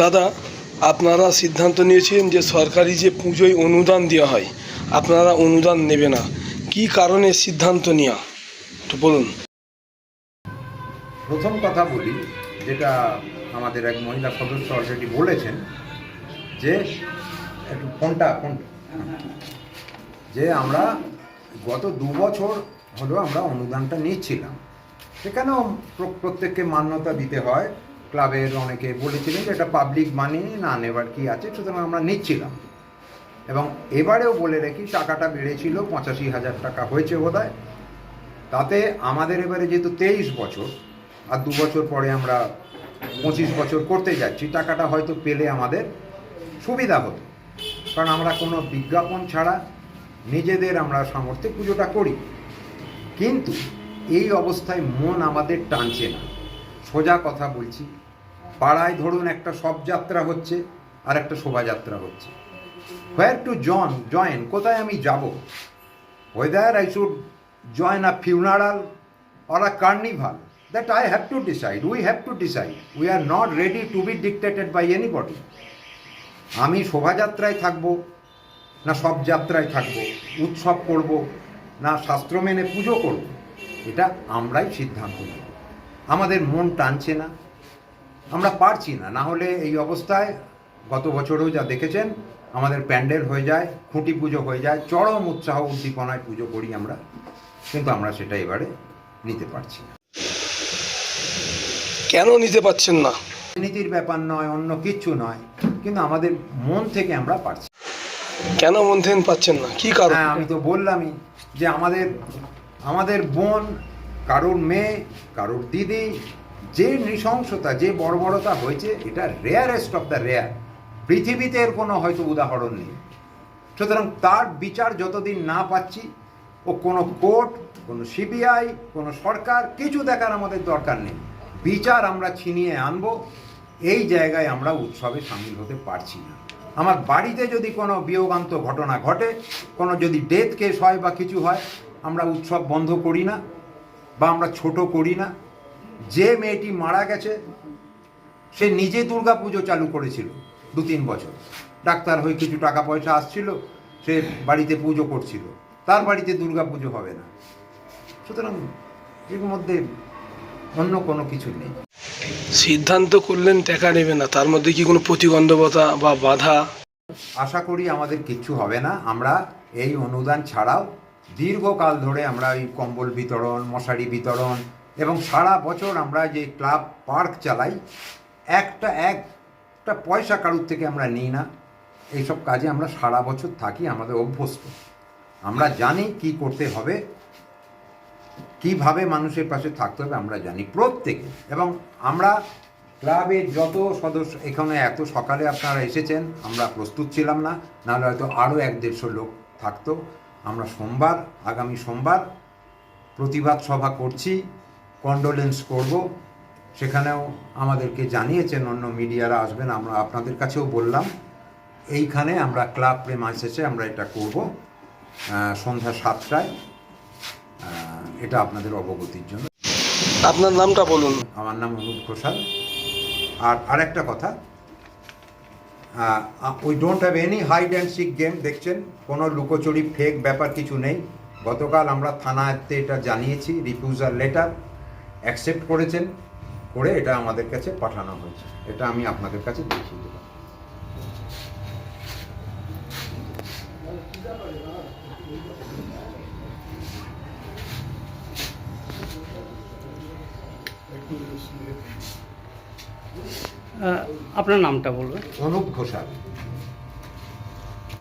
দাদা, আপনারা সিদ্ধান্ত নিয়েছেন যে সরকারি যে পুজোয় অনুদান দেওয়া হয়, আপনারা অনুদান নেবে না। কি কারণে সিদ্ধান্ত নেওয়া তো বলুন। প্রথম কথা বলি, যেটা আমাদের এক মহিলা সদস্য অলরেডি বলেছেন, যে একটু ফোনটা ফোন যে আমরা গত দু বছর হলো আমরা অনুদানটা নিচ্ছিলাম। সেখানেও প্রত্যেককে মান্যতা দিতে হয়। ক্লাবের অনেকে বলেছিলেন যে এটা পাবলিক মানি না নেবার কি আছে, সুতরাং আমরা নিচ্ছিলাম। এবং এবারেও বলে রেখি, টাকাটা বেড়েছিল, পঁচাশি হাজার টাকা হয়েছে বোধহয়। তাতে আমাদের এবারে যেহেতু তেইশ বছর, আর দু বছর পরে আমরা পঁচিশ বছর করতে যাচ্ছি, টাকাটা হয়তো পেলে আমাদের সুবিধা হতো। কারণ আমরা কোনো বিজ্ঞাপন ছাড়া নিজেদের আমরা সামর্থ্যে পুজোটা করি। কিন্তু এই অবস্থায় মন আমাদের টানছে না। সোজা কথা বলছি পাড়ায় ধরুন একটা শবযাত্রা হচ্ছে আর একটা শোভাযাত্রা হচ্ছে হোয়ার টু জন জয়েন কোথায় আমি যাব whether I should join a funeral or a carnival, that I have to decide. We have to decide. We are not ready to be dictated by anybody. আমি শোভাযাত্রায় থাকব না সব যাত্রায় থাকব উৎসব করব না শাস্ত্র মেনে পুজো করব এটা আমরাই সিদ্ধান্ত নেব আমাদের মন টানছে না আমরা পারছি না। না হলে এই অবস্থায় গত বছরেও যা দেখেছেন আমাদের প্যান্ডেল হয়ে যায় খুঁটি পুজো হয়ে যায় চরম উৎসাহ উদ্দীপনায় পুজো করি আমরা কিন্তু আমরা সেটা এবারে নিতে পারছি না। কেন নিতে পারছেন না? নীতির ব্যাপার নয় অন্য কিচ্ছু নয় কিন্তু আমাদের মন থেকে আমরা পারছি। কেন মন থেকে পাচ্ছেন না? কি কারণ? হ্যাঁ আমি তো বললামই যে আমাদের আমাদের বোন কারোর মেয়ে কারোর দিদি যে নৃশংসতা, যে বর্বরতা হয়েছে, এটা রেয়ারেস্ট অফ দ্য রেয়ার পৃথিবীতে এর কোনো হয়তো উদাহরণ নেই। সুতরাং তার বিচার যতদিন না পাচ্ছি, ও কোনো কোর্ট, কোনো সিবিআই কোনো সরকার, কিছু দেখার আমাদের দরকার নেই। বিচার আমরা ছিনিয়ে আনব, এই জায়গায় আমরা উৎসবে সামিল হতে পারছি না। আমার বাড়িতে যদি কোনো বিয়োগান্ত ঘটনা ঘটে, কোনো যদি ডেথ কেস হয় বা কিছু হয়, আমরা উৎসব বন্ধ করি না, বা আমরা ছোট করি না যে মেয়েটি মারা গেছে সে নিজে দুর্গা পুজো চালু করেছিল দু তিন বছর। ডাক্তার হয়ে কিছু টাকা পয়সা আসছিল সে বাড়িতে পুজো করছিল। তার বাড়িতে দুর্গা পুজো হবে না। সুতরাং এর মধ্যে অন্য কোনো কিছু নেই। সিদ্ধান্ত করলেন টাকা নেবে না তার মধ্যে কি কোনো প্রতিবন্ধকতা বা বাধা? আশা করি আমাদের কিচ্ছু হবে না। আমরা এই অনুদান ছাড়াও দীর্ঘকাল ধরে আমরা এই কম্বল বিতরণ মশারি বিতরণ এবং সারা বছর আমরা যে ক্লাব পার্ক চালাই, একটা একটা পয়সা কারুর থেকে আমরা নিই না। এইসব কাজে আমরা সারা বছর থাকি, আমাদের অভ্যস্ত। আমরা জানি কি করতে হবে, কীভাবে মানুষের পাশে থাকতে হবে, আমরা জানি প্রত্যেকে। এবং আমরা ক্লাবের যত সদস্য, এখানে এত সকালে আপনারা এসেছেন, আমরা প্রস্তুত ছিলাম না, নাহলে হয়তো আরও এক দেড়শো লোক থাকতো। আমরা সোমবার, আগামী সোমবার প্রতিবাদ সভা করছি। কন্ডোলেন্স করব। সেখানেও আমাদেরকে জানিয়েছেন অন্য মিডিয়ারা আসবেন আমরা আপনাদের কাছেও বললাম। এইখানে আমরা ক্লাব প্রেমাইসেসে আমরা এটা করব সন্ধ্যা সাতটায়। এটা আপনাদের অবগতির জন্য। আপনার নামটা বলুন। আমার নাম অনুপ ঘোষাল। আর আরেকটা কথা we don't have any hide and seek game দেখছেন? কোনো লুকোচুরি ফেক ব্যাপার কিছু নেই। গতকাল আমরা থানাতে এটা জানিয়েছি রিফিউজাল লেটার। অ্যাকসেপ্ট করেছেন করে এটা আমাদের কাছে পাঠানো হয়েছে। এটা আমি আপনাদের কাছে দেখিয়ে আহ, আপনার নামটা বলবেন? অনুপ ঘোষাল।